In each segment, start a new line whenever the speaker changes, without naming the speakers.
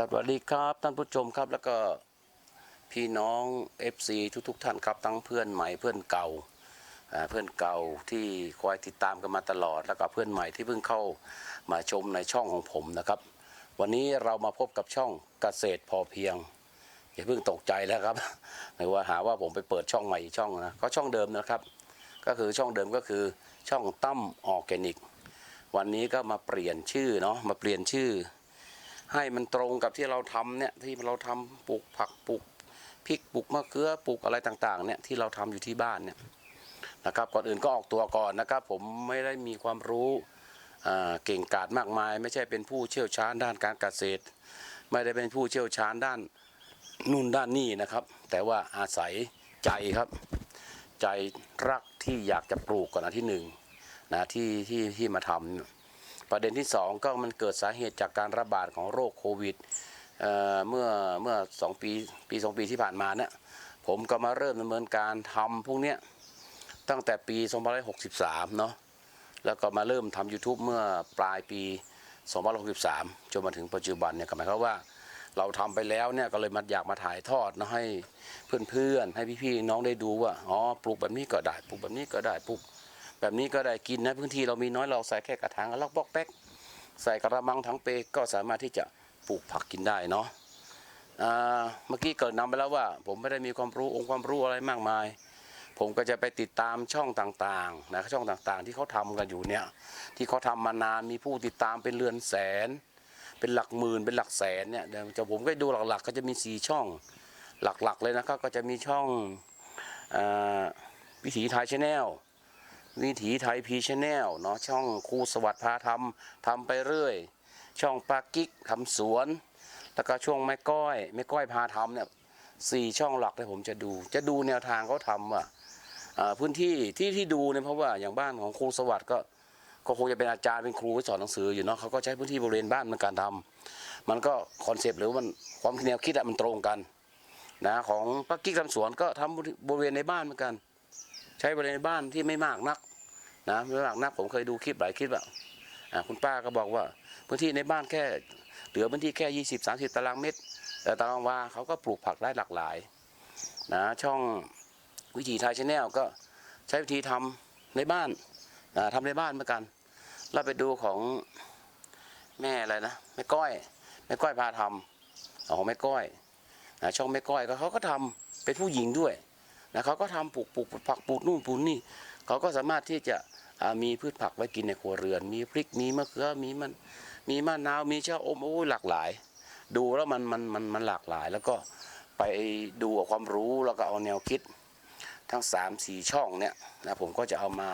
สวัสดีครับท่านผู้ชมครับแล้วก็พี่น้อง FC ทุกๆทท่านครับทั้งเพื่อนใหม่เพื่อนเก่าเพื่อนเก่าที่คอยติดตามกันมาตลอด แล้วก็เพื่อนใหม่ที่เพิ่งเข้ามาชมในช่องของผมนะครับ วันนี้เรามาพบกับช่องเกษตรพอเพียงอย่าเพิ่งตกใจแล้วครับไม่ว่าหาว่าผมไปเปิดช่องใหม่ช่องนะก็ช่องเดิมนะครับ ก็คือช่องเดิมก็คือช่องตั้มออร์แกนิก วันนี้ก็มาเปลี่ยนชื่อเนาะมาเปลี่ยนชื่อ ให้มันตรงกับที่เราทำเนี่ยที่เราทำปลูกผักปลูกพริกปลูกมะเขือปลูกอะไรต่างๆเนี่ยที่เราทำอยู่ที่บ้านเนี่ยนะครับก่อนอื่นก็ออกตัวก่อนนะครับ ผมไม่ได้มีความรู้เก่งกาจมากมาย ไม่ใช่เป็นผู้เชี่ยวชาญด้านการเกษตร ไม่ได้เป็นผู้เชี่ยวชาญด้านนู่นด้านนี่นะครับ แต่ว่าอาศัยใจครับ ใจรักที่อยากจะปลูกก่อนอันที่หนึ่งนะที่ที่ที่มาทำ ประเด็นที่สองก็มันเกิดสาเหตุจากการระบาดของโรคโควิดเเมื่อเมื่อสองปีปีสองปีที่ผ่านมาเนี่ยผมก็มาเริ่มดำเนินการทำพวกเนี้ยตั้งแต่ปี2563 เนาะแล้วก็มาเริ่มทำ YouTube เมื่อปลายปี2563 จนมาถึงปัจจุบันเนี่ยก็หมายความว่าเราทำไปแล้วเนี่ยก็เลยมาอยากมาถ่ายทอดนะให้เพื่อนๆ ให้พี่ๆ น้องได้ดูว่า อ๋อ ปลูกแบบนี้ก็ได้ ปลูกแบบนี้ก็ได้ ปลูก แบบนี้ก็ได้กินนะพื้นที่เรามีน้อยเราใส่แค่กระถางล็อกบล็อกแป๊ก ใส่กระมังทั้งเปก็สามารถที่จะปลูกผักกินได้เนาะเมื่อกี้เกิดนำไปแล้วว่า ผมไม่ได้มีความรู้องค์ความรู้อะไรมากมาย ผมก็จะไปติดตามช่องต่างๆนะช่องต่างๆ ที่เขาทำกันอยู่เนี่ยที่เขาทำมานานมีผู้ติดตามเป็นเรือนแสน เป็นหลักหมื่นเป็นหลักแสนเนี่ยเดี๋ยวจะผมก็ดูหลักๆ ก็จะมีสี่ช่องหลักๆเลยนะครับก็จะมีช่องอาวิถีไทยชาแนล วิถีไทยพีชแนลเนาะช่องครูสวัสดิ์พาทำทำไปเรื่อย ช่องปากิ๊กทำสวน แล้วก็ช่วงแม่ก้อยแม่ก้อยพาทำเนี่ยสี่ช่องหลักเลยผมจะดู จะดูแนวทางเขาทำอะอ่าพื้นที่ที่ที่ดูเนี่ยเพราะว่าอย่างบ้านของครูสวัสดิ์ก็ก็คงจะเป็นอาจารย์เป็นครูสอนหนังสืออยู่เนาะเขาก็ใช้พื้นที่บริเวณบ้านในการทำมันก็คอนเซปต์หรือมันความแนวคิดอะมันตรงกันนะของปากิ๊กทำสวนก็ทำบริเวณในบ้านเหมือนกัน ใช้บริเวณในบ้านที่ไม่มากนัก นะไม่มากนักผมเคยดูคลิปหลายคลิปอะคุณป้าก็บอกว่า พื้นที่ในบ้านแค่เหลือพื้นที่แค่ 20 30 ตารางเมตรแต่ตารางวาเขาก็ปลูกผักได้หลากหลายนะช่องวิถีไทยชาแนลก็ใช้วิธีทำในบ้านนะทำในบ้านเหมือนกัน เราไปดูของแม่อะไรนะแม่ก้อยแม่ก้อยพาทำของแม่ก้อยนะช่องแม่ก้อยก็เขาก็ทำเป็นผู้หญิงด้วยนะเขาก็ทำปลูกปลูกผักปลูกนู่นปลูกนี่เขาก็สามารถที่จะ มีพืชผักไว้กินในครัวเรือน มีพริกมีมะเขือมีมันมีมะนาวมีชะอมโอ้หลากหลาย ดูแล้วมันมันมันมันหลากหลาย แล้วก็ไปดูเอาความรู้แล้วก็เอาแนวคิด ทั้งสามสี่ช่องเนี่ยนะผมก็จะเอามา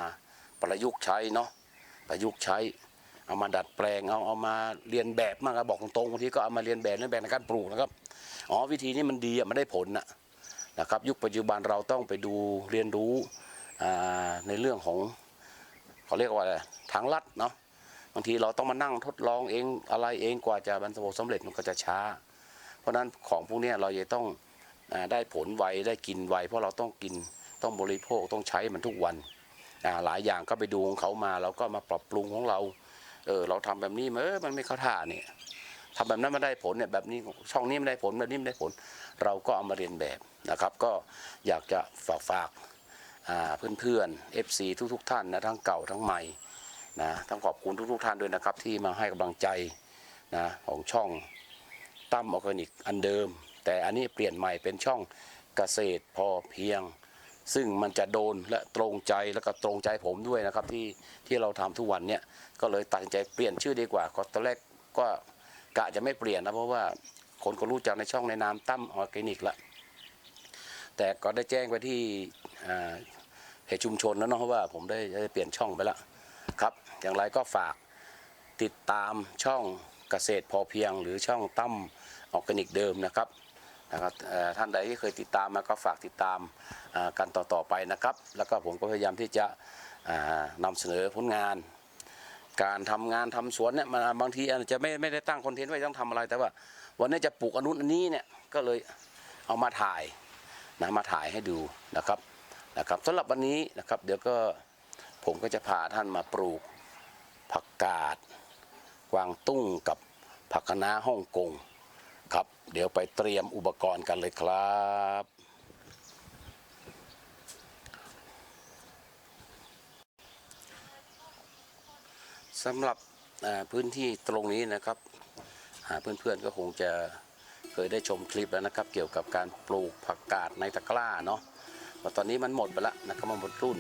ประยุกต์ใช้เนาะประยุกต์ใช้ เอามาดัดแปลงเอาเอามาเรียนแบบมากครับบอกตรงๆบางทีก็เอามาเรียนแบบเรียนแบบในการปลูกนะครับอ๋อวิธีนี้มันดีอะมันได้ผลนะนะครับ ยุคปัจจุบันเราต้องไปดูเรียนรู้ในเรื่องของ เขาเรียกว่าอะไรทางลัดเนาะบางทีเราต้องมานั่งทดลองเองอะไรเองกว่าจะบรรลุสำเร็จมันก็จะช้า เพราะฉะนั้นของพวกนี้เราจะต้องอได้ผลไวได้กินไวเพราะเราต้องกินต้องบริโภคต้องใช้มันทุกวันหลายอย่างก็ไปดูของเขามาเราก็มาปรับปรุงของเราเออเราทำแบบนี้มาเออมันไม่เข้าท่าเนี่ยทำแบบนั้นมันได้ผลเนี่ยแบบนี้ช่องนี้มันได้ผลแบบนี้มันได้ผล เราก็เอามาเรียนแบบนะครับ ก็อยากจะฝากฝาก เพื่อนๆ FC ทุกๆ ท่านนะทั้งเก่าทั้งใหม่นะต้องขอบคุณทุก ๆ ท่านด้วยนะครับ ที่มาให้กำลังใจนะของช่องตั้มออร์แกนิกอันเดิม แต่อันนี้เปลี่ยนใหม่เป็นช่องเกษตรพอเพียง ซึ่งมันจะโดนและตรงใจแล้วก็ตรงใจผมด้วยนะครับที่ที่เราทำทุกวันเนี่ยก็เลยตัดสินใจเปลี่ยนชื่อดีกว่าก็ตอนแรกก็กะจะไม่เปลี่ยนนะเพราะว่าคนก็รู้จักในช่องในนามตั้มออร์แกนิกละแต่ก็ได้แจ้งไปที่ เพจชุมชนแล้วเนาะว่าผมได้ได้เปลี่ยนช่องไปแล้วครับ อย่างไรก็ฝากติดตามช่องเกษตรพอเพียง หรือช่องตั้มออร์แกนิกเดิมนะครับนะครับท่านใดที่เคยติดตามมาก็ฝากติดตามกันต่อๆไปนะครับ แล้วก็ผมก็พยายามที่จะอ่านำเสนอผลงาน การทำงานทำสวนเนี่ยมันบางทีอาจจะไม่ไม่ได้ตั้งคอนเทนต์ไว้ต้องทำอะไร แต่ว่า วันนี้จะปลูกอนนุนอันนี้เนี่ยก็เลยเอามาถ่ายนะมาถ่ายให้ดูนะครับ นะครับสำหรับวันนี้นะครับ เดี๋ยวก็ผมก็จะพาท่านมาปลูกผักกาดกวางตุ้งกับผักคะน้าฮ่องกงครับ เดี๋ยวไปเตรียมอุปกรณ์กันเลยครับสำหรับพื้นที่ตรงนี้นะครับอ่าเพื่อนๆก็คงจะเคยได้ชมคลิปแล้วนะครับ เกี่ยวกับการปลูกผักกาดในตะกร้าเนาะ ว่าตอนนี้มันหมดไปล้วนะครับมันหมดรุ่น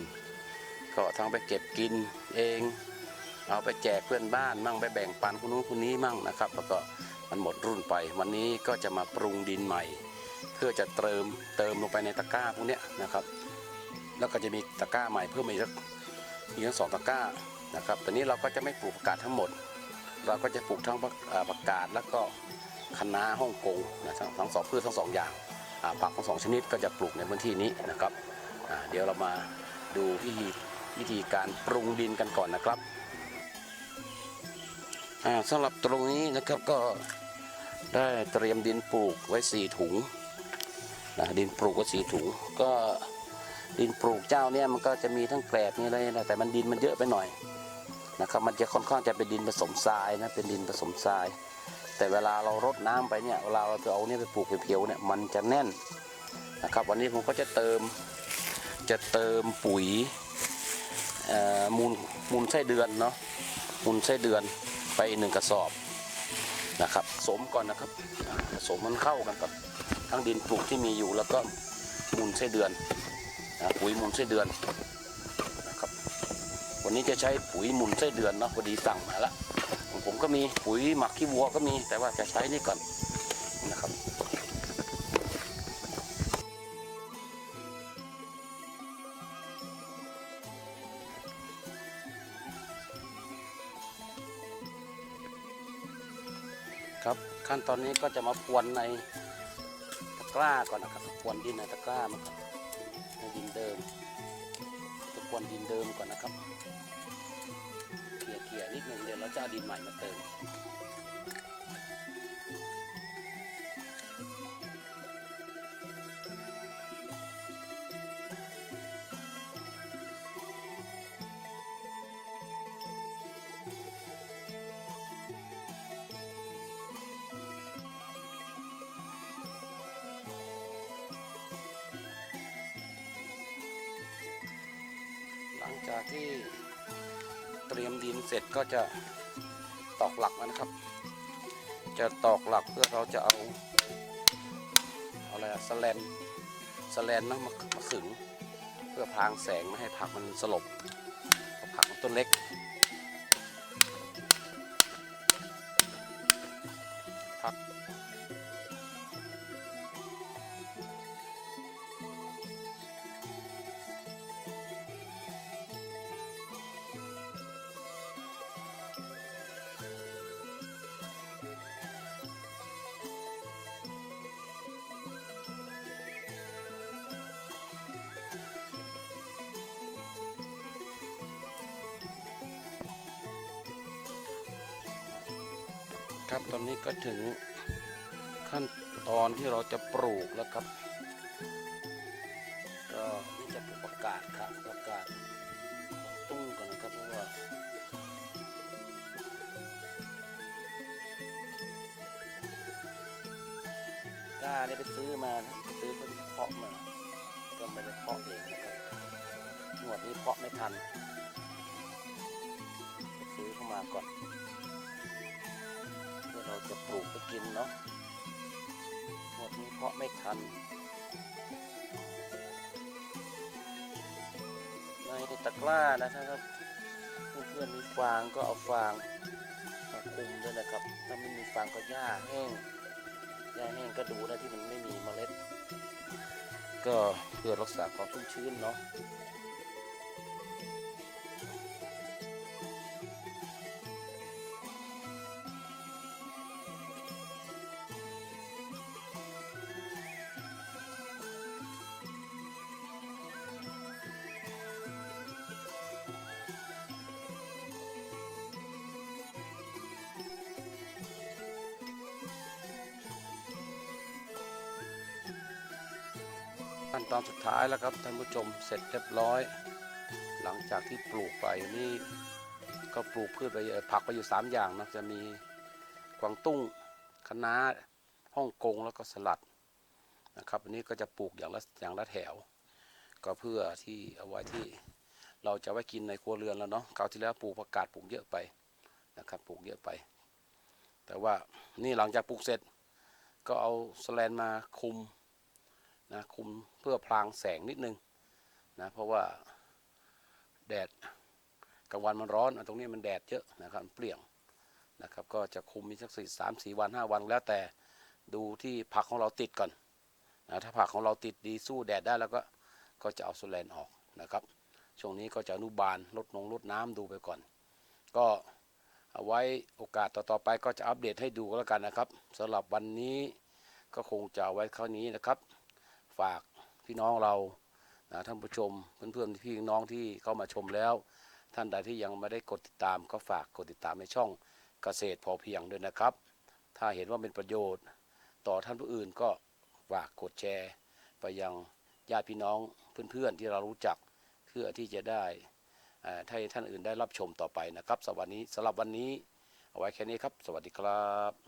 ก็ทั้งไปเก็บกินเอง เอาไปแจกเพื่อนบ้านมั่งไปแบ่งปันคนนู้นคนนี้มั่งนะครับ แล้วก็มันหมดรุ่นไป วันนี้ก็จะมาปรุงดินใหม่ เพื่อจะเติมเติมลงไปในตะกร้าพวกนี้นะครับ แล้วก็จะมีตะกร้าใหม่เพิ่มอีกสักอีกทั้งสองตะกร้านะครับตอนนี้เราก็จะไม่ปลูกผักกาดทั้งหมด เราก็จะปลูกทั้งผักอากาดแล้วก็คะน้าฮ่องกงนะทั้งทั้งสองพืชทั้งสองอย่าง ผักทั้งสองชนิดก็จะปลูกในพื้นที่นี้นะครับเดี๋ยวเรามาดูวิธีวิธีการปรุงดินกันก่อนนะครับอ่าสำหรับตรงนี้นะครับก็ได้เตรียมดินปลูกไว้สี่ถุงนะดินปลูกไว้สี่ถุง ก็ดินปลูกเจ้าเนี่ยมันก็จะมีทั้งแกลบมีอะไรนะแต่มันดินมันเยอะไปหน่อยนะครับมันจะค่อนข้างจะเป็นดินผสมทรายนะเป็นดินผสมทราย แต่เวลาเรารดน้ำไปเนี่ยเวลาเราจะเอาเนี่ยไปปลูกเพียวๆเนี่ยมันจะแน่นนะครับ วันนี้ผมก็จะเติมจะเติมปุ๋ยมูลมูลไส้เดือนเนาะมูลไส้เดือนไปหนึ่งกระสอบนะครับผสมก่อนนะครับผสมมันเข้ากันกับทั้งดินปลูกที่มีอยู่แล้วก็มูลไส้เดือนนะปุ๋ยมูลไส้เดือนนะครับวันนี้จะใช้ปุ๋ยมุนไส้เดือนเนาะพอดีสั่งมาและ ของผมก็มีปุ๋ยหมักขี้วัวก็มี แต่ว่าจะใช้นี่ก่อนนะครับครับขั้นตอนนี้ก็จะมาพรวนในตะกร้าก่อนนะครับพรวนดินในตะกร้ามันก่อนในดินเดิมจะพรวนดินเดิมก่อนนะครับ เขี่ยเขี่ยนิดหนึ่งเดี๋ยวเราจะเอาดินใหม่มาเติมหลังจากที่ รียมดินเสร็จก็จะตอกหลักแล้วนะครับ จะตอกหลักเพื่อเราจะเอาเอาอะไรอะสแลนสแลนนะมามาขึง เพื่อพรางแสงไม่ให้ผักมันสลบผักมันต้นเล็ก ครับ ตอนนี้ก็ถึงขั้นตอนที่เราจะปลูกแล้วครับก็นี่จะปประกาศครับประกาศตุ้งก่อนนะครับเพราะว่าก้าเนี่ยไปซื้อมานะไปซื้อเขาที่เพาะมาก็ไม่ได้เพาะเองนะครับหนวดนี้เพาะไม่ทันซื้อเข้ามาก่อน เราจะปลูกไปกินเนาะหมดนี้เพาะไม่ทันในตะกร้านะถ้าเพื่อนๆมีฟางก็เอาฟางมาคลุมด้วยนะครับ ถ้าไม่มีฟางก็หญ้าแห้งหญ้าแห้งก็ดูนะที่มันไม่มีเมล็ด ก็เพื่อรักษาความชุ่มชื้นเนาะ ตอนสุดท้ายแล้วครับท่านผู้ชมเสร็จเรียบร้อย หลังจากที่ปลูกไปนี่ก็ปลูกพืชไปผักไปอยู่3อย่างนะจะมีกวางตุ้งคะน้าฮ่องกงแล้วก็สลัดนะครับอันนี้ก็จะปลูกอย่างละอย่างละแถว ก็เพื่อที่เอาไว้ที่เราจะไว้กินในครัวเรือนแล้วเนาะคราวที่แล้วปลูกผักกาดปลูกเยอะไปนะครับปลูกเยอะไป แต่ว่านี่หลังจากปลูกเสร็จ ก็เอาสแลนมาคุม นะคุมเพื่อพรางแสงนิดนึงนะเพราะว่าแดดกลางวันมันร้อนตรงนี้มันแดดเยอะนะครับมันเปลี่ยงนะครับก็จะคุมมีสักสี่สามสี่วันห้าวันแล้วแต่ดูที่ผักของเราติดก่อนนะถ้าผักของเราติดดีสู้แดดได้แล้วก็ก็จะเอาสแลนออกนะครับ ช่วงนี้ก็จะอนุบาลลดนงลดน้ำดูไปก่อน ก็เอาไว้โอกาสต่อๆไปก็จะอัปเดตให้ดูก็แล้วกันนะครับสำหรับวันนี้ก็คงจะเอาไว้เท่านี้นะครับ ฝากพี่น้องเรานะท่านผู้ชมเพื่อนๆพี่น้องที่เข้ามาชมแล้ว ท่านใดที่ยังไม่ได้กดติดตามก็ฝากกดติดตามในช่องเกษตรพอเพียงด้วยนะครับ ถ้าเห็นว่าเป็นประโยชน์ ต่อท่านผู้อื่นก็ฝากกดแชร์ ไปยังญาติพี่น้องเพื่อนๆที่เรารู้จักเพื่อที่จะได้ให้ท่านอื่นได้รับชมต่อไปนะครับสวัสดีสำหรับวันนี้เอาไว้แค่นี้ครับ สวัสดีครับ